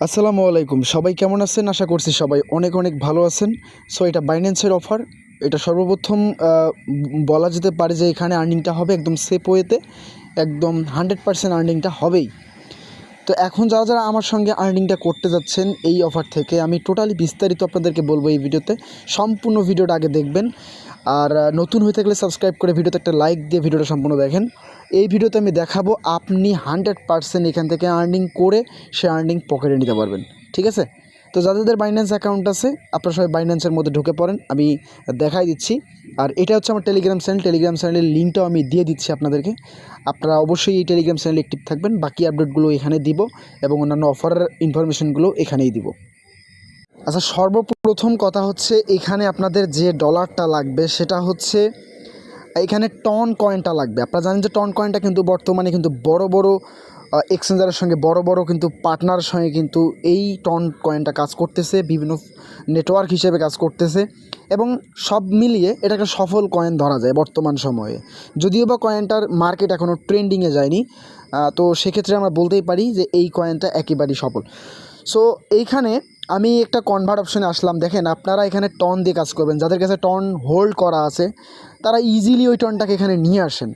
আসসালামু আলাইকুম। সবাই কেমন আছেন? আশা করছি সবাই অনেক অনেক ভালো আছেন। সো এটা বাইন্যান্সের অফার এটা সর্বপ্রথম বলা যেতে পারে যে এখানে আর্নিংটা হবে একদম সেফ ওয়েতে একদম হান্ড্রেড পার্সেন্ট আর্নিংটা হবেই। তো এখন যারা যারা আমার সঙ্গে আর্নিংটা করতে যাচ্ছেন এই অফার থেকে, আমি টোটালি বিস্তারিত আপনাদেরকে বলব এই ভিডিওতে। সম্পূর্ণ ভিডিওটা আগে দেখবেন। আর, নতুন হয়ে থাকলে সাবস্ক্রাইব করে ভিডিওতে একটা লাইক দিয়ে ভিডিওটা সম্পূর্ণ দেখেন। এই ভিডিওতে আমি দেখাবো আপনি হান্ড্রেড পার্সেন্ট এখান থেকে আর্নিং করে সে আর্নিং পকেটে নিতে পারবেন, ঠিক আছে? তো যাদের বাইন্যান্স অ্যাকাউন্ট আছে, আপনারা সবাই বাইন্যান্সের মধ্যে ঢুকে পড়েন, আমি দেখাই দিচ্ছি। আর এটা হচ্ছে আমার টেলিগ্রাম চ্যানেল টেলিগ্রাম চ্যানেলের লিঙ্কটাও আমি দিয়ে দিচ্ছি আপনাদেরকে। আপনারা অবশ্যই এই টেলিগ্রাম চ্যানেলে অ্যাক্টিভ থাকবেন, বাকি আপডেটগুলো এখানে দিব এবং অন্যান্য অফারের ইনফরমেশনগুলো এখানেই দিব। আচ্ছা সর্বপ্রথম কথা হচ্ছে এখানে আপনাদের যে ডলারটা লাগবে সেটা হচ্ছে এখানে টন কয়েনটা লাগবে। আপনারা জানেন যে টন কয়েনটা কিন্তু বর্তমানে কিন্তু বড় বড় এক্সচেঞ্জারের সঙ্গে, বড় বড় কিন্তু পার্টনারের সঙ্গে কিন্তু এই টন কয়েনটা কাজ করতেছে, বিভিন্ন নেটওয়ার্ক হিসেবে কাজ করতেছে এবং সব মিলিয়ে এটাকে সফল কয়েন ধরা যায় বর্তমান সময়ে। যদিও বা কয়েনটার মার্কেট এখনও ট্রেন্ডিংয়ে যায়নি তো সেক্ষেত্রে আমরা বলতেই পারি যে এই কয়েনটা একেবারেই সফল। সো এইখানে আমি একটা কনভার্ট অপশনে আসলাম। দেখেন, আপনারা এখানে টন দিয়ে কাজ করবেন। যাদের কাছে টন হোল্ড করা আছে, তারা ইজিলি ওই টনটাকে এখানে নিয়ে আসেন।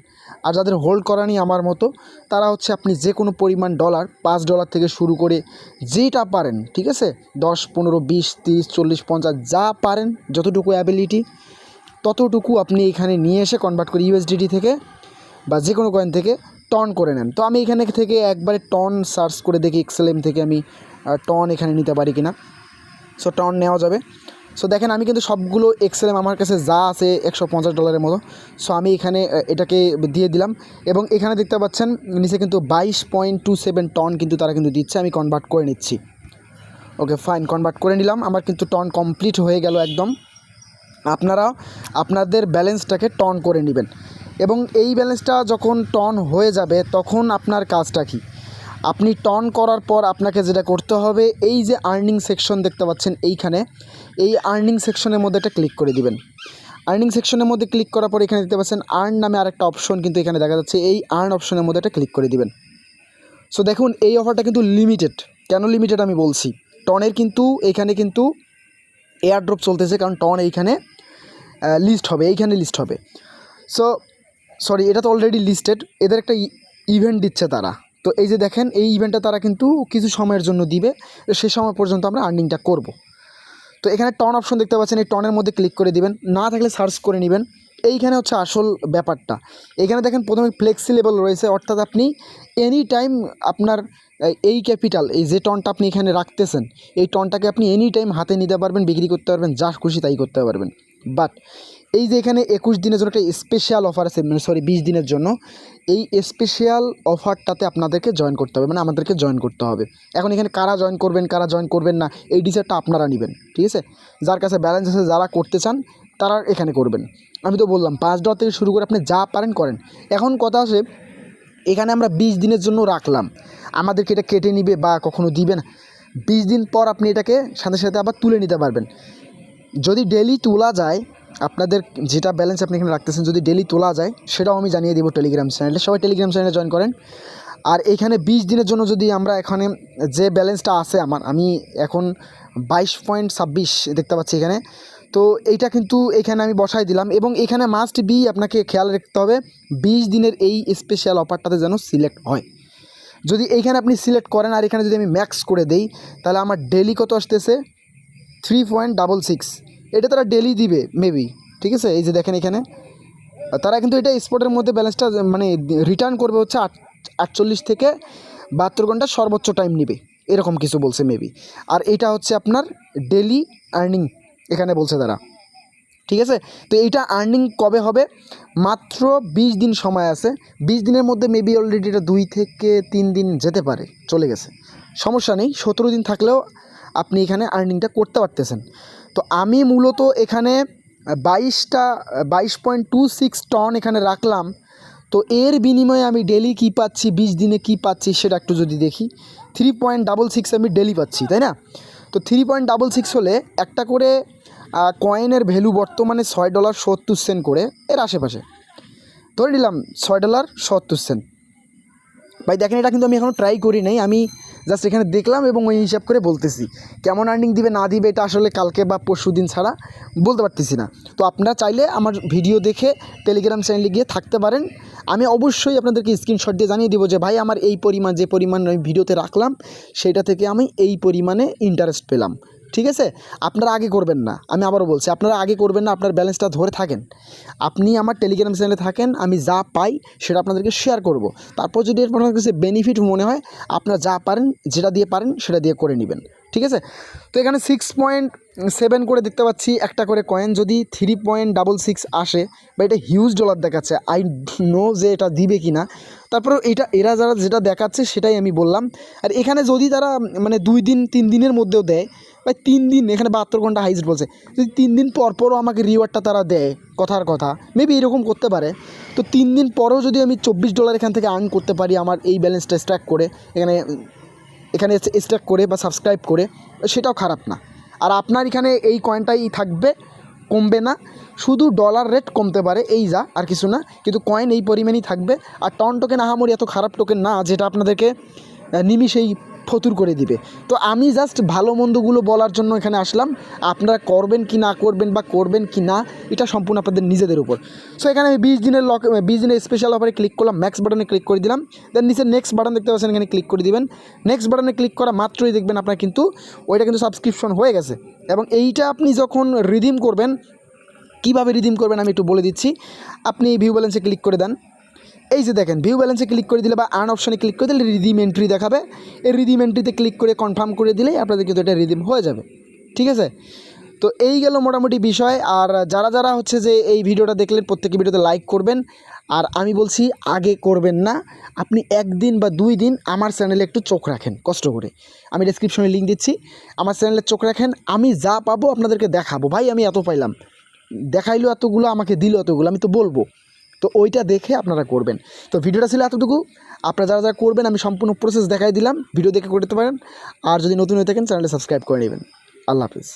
আর যাদের হোল্ড করা নেই আমার মতো, তারা হচ্ছে আপনি যে কোনো পরিমাণ ডলার পাঁচ ডলার থেকে শুরু করে যেটা পারেন, ঠিক আছে? দশ, পনেরো, বিশ, তিরিশ, চল্লিশ, পঞ্চাশ, যা পারেন, যতটুকু অ্যাবিলিটি ততটুকু আপনি এখানে নিয়ে এসে কনভার্ট করে ইউএসডিটি থেকে বা যে কোনো কয়েন থেকে টন করে নেন। তো আমি এখানে থেকে একবারে টন সার্চ করে দেখি এক্সেলএম থেকে আমি টন এখানে নিতে পারি কিনা। সো টন নেওয়া যাবে। সো দেখেন আমি কিন্তু সবগুলো এক্সেলএম আমার কাছে যা আছে একশো পঞ্চাশ ডলারের মতো। সো আমি এখানে এটাকে দিয়ে দিলাম এবং এখানে দেখতে পাচ্ছেন নিচে কিন্তু বাইশ পয়েন্ট টু সেভেন টন কিন্তু তারা কিন্তু দিচ্ছে। আমি কনভার্ট করে নিচ্ছি। ওকে ফাইন কনভার্ট করে নিলাম। আমার কিন্তু টন কমপ্লিট হয়ে গেল একদম। আপনারা আপনাদের ব্যালেন্সটাকে টন করে নেবেন। এবং এই ব্যালেন্সটা যখন টন হয়ে যাবে, তখন আপনার কাজটা কি? আপনি টন করার পর আপনাকে যেটা করতে হবে, এই যে আর্নিং সেকশন দেখতে পাচ্ছেন এইখানে, এই আর্নিং সেকশনের মধ্যে একটা ক্লিক করে দিবেন। আর্নিং সেকশনের মধ্যে ক্লিক করার পর এখানে দেখতে পাচ্ছেন আর্ন নামে আরেকটা অপশন কিন্তু এখানে দেখা যাচ্ছে, এই আর্ন অপশনের মধ্যে একটা ক্লিক করে দিবেন। সো দেখুন, এই অফারটা কিন্তু লিমিটেড কেন লিমিটেড আমি বলছি? টনের কিন্তু, এখানে কিন্তু এয়ার ড্রপ চলতেছে, কারণ টন এইখানে লিস্ট হবে, এইখানে লিস্ট হবে। সো সরি এটা তো অলরেডি লিস্টেড এদের একটা ইভেন্ট দিচ্ছে তারা। তো এই যে দেখেন, এই ইভেন্টটা তারা কিন্তু কিছু সময়ের জন্য দিবে। সে সময় পর্যন্ত আমরা আর্নিংটা করব। তো এখানে টন অপশন দেখতে পাচ্ছেন, এই টনের মধ্যে ক্লিক করে দিবেন। না থাকলে সার্চ করে নেবেন। এইখানে হচ্ছে আসল ব্যাপারটা। এখানে দেখেন, প্রথমে ফ্লেক্সি লেভেল রয়েছে, অর্থাৎ আপনি এনি টাইম আপনার, এই ক্যাপিটাল এই যে টনটা আপনি এখানে রাখতেছেন, এই টনটাকে আপনি এনি টাইম হাতে নিতে পারবেন, বিক্রি করতে পারবেন, যা খুশি তাই করতে পারবেন। বাট এই যে এখানে একুশ দিনের জন্য একটা স্পেশাল অফার আছে মানে সরি বিশ দিনের জন্য, এই স্পেশাল অফারটাতে আপনাদেরকে জয়েন করতে হবে মানে আমাদেরকে জয়েন করতে হবে। এখন এখানে কারা জয়েন করবেন, কারা জয়েন করবেন না, এই ডিসাইডটা আপনারা নেবেন, ঠিক আছে? যার কাছে ব্যালেন্স আছে, যারা করতে চান, তারা এখানে করবেন। আমি তো বললাম, পাঁচ ডলার থেকে শুরু করে আপনি যা পারেন, করেন। এখন কথা আছে এখানে আমরা বিশ দিনের জন্য রাখলাম। আমাদেরকে এটা কেটে নিবে বা কখনো দিবে না। বিশ দিন পর আপনি এটাকে সাথে সাথে আবার তুলে নিতে পারবেন। যদি ডেলি তোলা যায় আপনাদের যেটা ব্যালেন্স আপনি এখানে রাখতেছেন, যদি ডেলি তোলা যায়, সেটাও আমি জানিয়ে দেবো টেলিগ্রাম চ্যানেলে সবাই টেলিগ্রাম চ্যানেলে জয়েন করেন। আর এখানে বিশ দিনের জন্য যদি আমরা এখানে যে ব্যালেন্সটা আছে আমার, আমি এখন বাইশ পয়েন্ট ছাব্বিশ দেখতে পাচ্ছি এখানে। তো এইটা কিন্তু এখানে আমি বসাই দিলাম এবং এখানে মাস্ট বি আপনাকে খেয়াল রাখতে হবে, বিশ দিনের এই স্পেশাল অফারটাতে যেন সিলেক্ট হয়। যদি এইখানে আপনি সিলেক্ট করেন আর এখানে যদি আমি ম্যাক্স করে দেই, তাহলে আমার ডেলি কত আসতেছে? থ্রি পয়েন্ট ডাবল সিক্স এটা তারা ডেলি দিবে মেবি ঠিক আছে? এই যে দেখেন এখানে। তারা কিন্তু এটা স্পটের মধ্যে ব্যালেন্সটা মানে রিটার্ন করবে হচ্ছে আট, আটচল্লিশ থেকে বাহাত্তর ঘণ্টা সর্বোচ্চ টাইম নেবে। এরকম কিছু বলছে মেবি আর এটা হচ্ছে আপনার ডেলি আর্নিং এখানে বলছে তারা। ঠিক আছে? তো এইটা আর্নিং কবে হবে? মাত্র বিশ দিন সময় আছে। বিশ দিনের মধ্যে মেবি অলরেডি এটা দুই থেকে তিন দিন যেতে পারে, চলে গেছে। সমস্যা নেই, সতেরো দিন থাকলেও আপনি এখানে আর্নিংটা করতে পারতেছেন। তো আমি মূলত এখানে বাইশটা, বাইশ পয়েন্ট টু সিক্স টন এখানে রাখলাম। তো এর বিনিময়ে আমি ডেলি কী পাচ্ছি, বিশ দিনে কী পাচ্ছি সেটা একটু যদি দেখি। থ্রি পয়েন্ট ডাবল সিক্স আমি ডেলি পাচ্ছি, তাই না? তো থ্রি পয়েন্ট ডাবল সিক্স হলে একটা করে কয়েনের ভ্যালু বর্তমানে ছয় ডলার সত্তর সেন্ট করে এর আশেপাশে। ধরে নিলাম ছয় ডলার সত্তর সেন্ট। ভাই, দেখেন, এটা কিন্তু আমি এখনও ট্রাই করি নাই। আমি জাস্ট এখানে দেখলাম এবং ওই হিসাব করে বলতেছি। কেমন আর্নিং দিবে, না দিবে, এটা আসলে কালকে বা পরশু দিন ছাড়া বলতে পারতেছি না। তো আপনারা চাইলে আমার ভিডিও দেখে টেলিগ্রাম চ্যানেলে গিয়ে থাকতে পারেন। আমি অবশ্যই আপনাদেরকে স্ক্রিনশট দিয়ে জানিয়ে দেবো যে, ভাই, আমার এই পরিমাণ, যে পরিমাণ আমি ভিডিওতে রাখলাম, সেটা থেকে আমি এই পরিমাণে ইন্টারেস্ট পেলাম। ঠিক আছে? আপনারা আগে করবেন না। আমি আবারও বলছি, আপনারা আগে করবেন না, আপনার ব্যালেন্সটা ধরে থাকেন। আপনি আমার টেলিগ্রাম চ্যানেলে থাকেন, আমি যা পাই সেটা আপনাদেরকে শেয়ার করব। তারপর যদি আপনার কাছে বেনিফিট মনে হয়, আপনারা যা পারেন, যেটা দিয়ে পারেন, সেটা দিয়ে করে নেবেন। ঠিক আছে? তো এখানে সিক্স পয়েন্ট সেভেন করে দেখতে পাচ্ছি, একটা করে কয়েন যদি থ্রি পয়েন্ট ডাবল সিক্স আসে, বা এটা হিউজ ডলার দেখাচ্ছে আই নো যে এটা দিবে কি না তারপরে এটা, এরা যারা যেটা দেখাচ্ছে সেটাই আমি বললাম। আর এখানে যদি তারা মানে দুই দিন, তিন দিনের মধ্যেও দেয়, বা তিন দিন, এখানে বাহাত্তর ঘণ্টা হাইস্ট বলছে, যদি তিন দিন পর পরও আমাকে রিওয়ার্ডটা তারা দেয়, কথার কথা মেবি এরকম করতে পারে। তো তিন দিন পরেও যদি আমি চব্বিশ ডলার এখান থেকে আর্ন করতে পারি, আমার এই ব্যালেন্সটা স্ট্র্যাক করে, এখানে এখানে স্ট্যাক করে বা সাবস্ক্রাইব করে, সেটাও খারাপ না। আর আপনার এখানে এই কয়েনটাই থাকবে, কমবে না। শুধু ডলার রেট কমতে পারে, এই যা, আর কিছু না। কিন্তু কয়েন এই পরিমাণই থাকবে। আর টন টোকেন আহামরি এত খারাপ টোকেন না, যেটা আপনাদেরকে নিমিষেই ফতুর করে দিবে। তো আমি জাস্ট ভালো মন্দগুলো বলার জন্য এখানে আসলাম। আপনারা করবেন কি না করবেন বা করবেন কি না, এটা সম্পূর্ণ আপনাদের নিজেদের উপর। সো এখানে আমি বিশ দিনের লক বিশ দিনের স্পেশাল অফারে ক্লিক করলাম ম্যাক্স বাটনে ক্লিক করে দিলাম। দেন নিচে নেক্সট বাটন দেখতে পাচ্ছেন, এখানে ক্লিক করে দিবেন। নেক্সট বাটনে ক্লিক করা মাত্রই দেখবেন আপনার কিন্তু ওইটা কিন্তু সাবস্ক্রিপশন হয়ে গেছে। এবং এইটা আপনি যখন রিডিম করবেন, কীভাবে রিডিম করবেন আমি একটু বলে দিচ্ছি। আপনি ভিউ ব্যালেন্সে ক্লিক করে দেন। এই যে দেখেন ভিউ ব্যালেন্সে ক্লিক করে দিলে বা আর্ন অপশনে ক্লিক করে দিলে রিডিম এন্ট্রি দেখাবে। এই রিডিম এন্ট্রিতে ক্লিক করে কনফার্ম করে দিলেই আপনাদের কিন্তু এটা রিডিম হয়ে যাবে। ঠিক আছে? তো এই গেল মোটামুটি বিষয়। আর যারা যারা হচ্ছে যে এই ভিডিওটা দেখলেন, প্রত্যেকে ভিডিওতে লাইক করবেন। আর আমি বলছি, আগে করবেন না। আপনি একদিন বা দুই দিন আমার চ্যানেলে একটু চোখ রাখেন, কষ্ট করে। আমি ডেসক্রিপশনে লিঙ্ক দিচ্ছি। আমার চ্যানেলে চোখ রাখেন। আমি যা পাবো আপনাদেরকে দেখাবো। ভাই, আমি এত পাইলাম। দেখাইলো এতগুলো, আমাকে দিল এতগুলো, আমি তো বলব। তো ওইটা দেখে আপনারা করবেন। তো ভিডিওটা ছিল এতটুকু। আপনারা যারা যারা করবেন, আমি সম্পূর্ণ প্রসেস দেখাই দিলাম। ভিডিও দেখে করতে পারেন। আর যদি নতুন হয়ে থাকেন চ্যানেলে সাবস্ক্রাইব করে নেবেন। আল্লাহ হাফিজ।